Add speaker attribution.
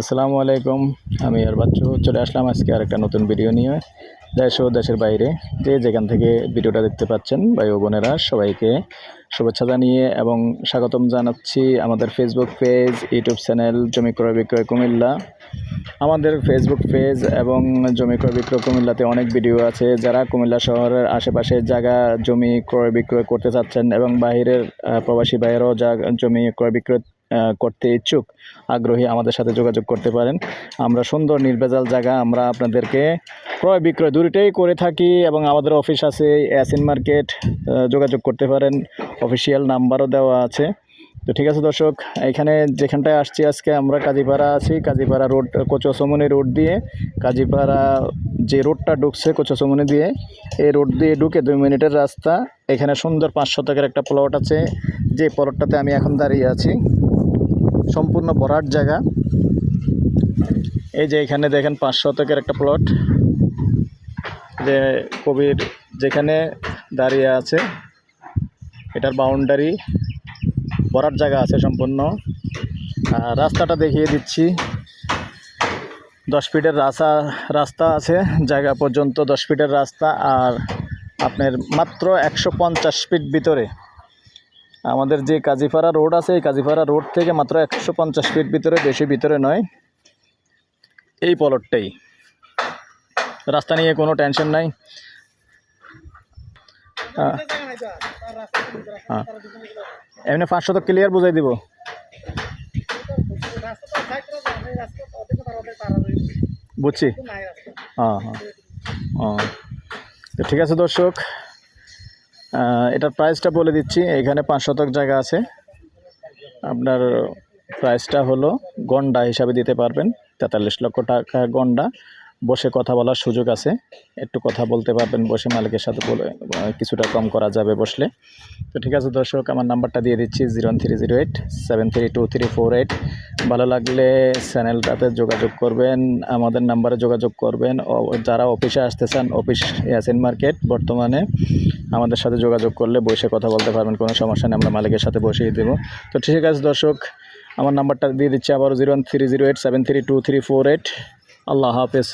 Speaker 1: আসসালামু আলাইকুম। আমি আর বাচ্চু চলে আসলাম আজকে আর একটা নতুন ভিডিও নিয়ে। দেশ ও দেশের বাইরে যে যেখান থেকে ভিডিওটা দেখতে পাচ্ছেন ভাই ও বোনেরা সবাইকে শুভেচ্ছা জানিয়ে এবং স্বাগতম জানাচ্ছি আমাদের ফেসবুক পেজ ইউটিউব চ্যানেল জমি ক্রয় বিক্রয় কুমিল্লা। আমাদের ফেসবুক পেজ এবং জমি ক্রয় বিক্রয় কুমিল্লাতে অনেক ভিডিও আছে। যারা কুমিল্লা শহরের আশেপাশে জায়গা জমি ক্রয় বিক্রয় করতে চাচ্ছেন এবং বাইরের আহ, প্রবাসী বাইরেও যা জমি ক্রয় বিক্রয় করতে ইচ্ছুক, আগ্রহী আমাদের সাথে যোগাযোগ করতে পারেন। আমরা সুন্দর, নির্ভেজাল জায়গা আমরা আপনাদেরকে ক্রয় বিক্রয় দুটোই করে থাকি এবং আমাদের অফিস আছে অ্যাসিন মার্কেট যোগাযোগ করতে পারেন। অফিসিয়াল নাম্বারও দেওয়া আছে। তো ঠিক আছে দর্শক, এখানে যেখানটায় আসছি আজকে আমরা কাজীপাড়া আছি। কাজীপাড়া রোড, কোচসমনি রোড দিয়ে, কাজীপাড়া যে রোডটা ঢুকছে কোচসমনি দিয়ে, এই রোড দিয়ে ঢুকে দুই মিনিটের রাস্তা। এখানে সুন্দর পাঁচ শতকের একটা প্লট আছে। যে প্লটটাতে আমি এখন দাঁড়িয়ে আছি সম্পূর্ণ ভরাট জায়গা। এই যে এখানে দেখেন পাঁচ শতকের একটা প্লট যে কবির যেখানে দাঁড়িয়ে আছে, এটার বাউন্ডারি ভরাট জায়গা আছে সম্পূর্ণ। আর রাস্তাটা দেখিয়ে দিচ্ছি। দশ ফিটের রাস্তা রাস্তা আছে, জায়গা পর্যন্ত দশ ফিটের রাস্তা। আর আপনার মাত্র একশো পঞ্চাশ ফিট ভিতরে আমাদের যে কাজীপাড়া রোড আছে, এই কাজীপাড়া রোড থেকে মাত্র একশো পঞ্চাশ ফিট ভিতরে, বেশি ভিতরে নয়। এই পলটটাই। রাস্তা নিয়ে কোনো টেনশন নাই। হ্যাঁ। এমনি পাঁচশো তো ক্লিয়ার বুঝাই দিব। বুঝছি। হ্যাঁ হ্যাঁ। ঠিক আছে দর্শক। এটার প্রাইসটা বলে দিচ্ছি। এখানে পাঁচ শতক জায়গা আছে। আপনার প্রাইসটা হলো গন্ডা হিসাবে দিতে পারবেন। তেতাল্লিশ লক্ষ টাকা গন্ডা। বসে কথা বলার সুযোগ আছে। একটু কথা বলতে পারবেন, বসে মালিকের সাথে বলে কিছুটা কম করা যাবে বসলে। তো ঠিক আছে দর্শক, আমার নাম্বারটা দিয়ে দিচ্ছি zero three zero eight, seven three two three four eight. ভালো লাগলে চ্যানেলটাতে যোগাযোগ করবেন, আমাদের নাম্বারে যোগাযোগ করবেন। যারা অফিসে আসতে চান, অফিস, ইয়াসিন মার্কেট বর্তমানে। আমাদের সাথে যোগাযোগ করলে বসে কথা বলতে পারবেন, কোনো সমস্যা নেই, আমরা মালিকের সাথে বসিয়ে দেবো। তো ঠিক আছে দর্শক, আমার নাম্বারটা দিয়ে দিচ্ছি আবারও zero three zero eight seven three two three four eight. আল্লাহ হাফেজ।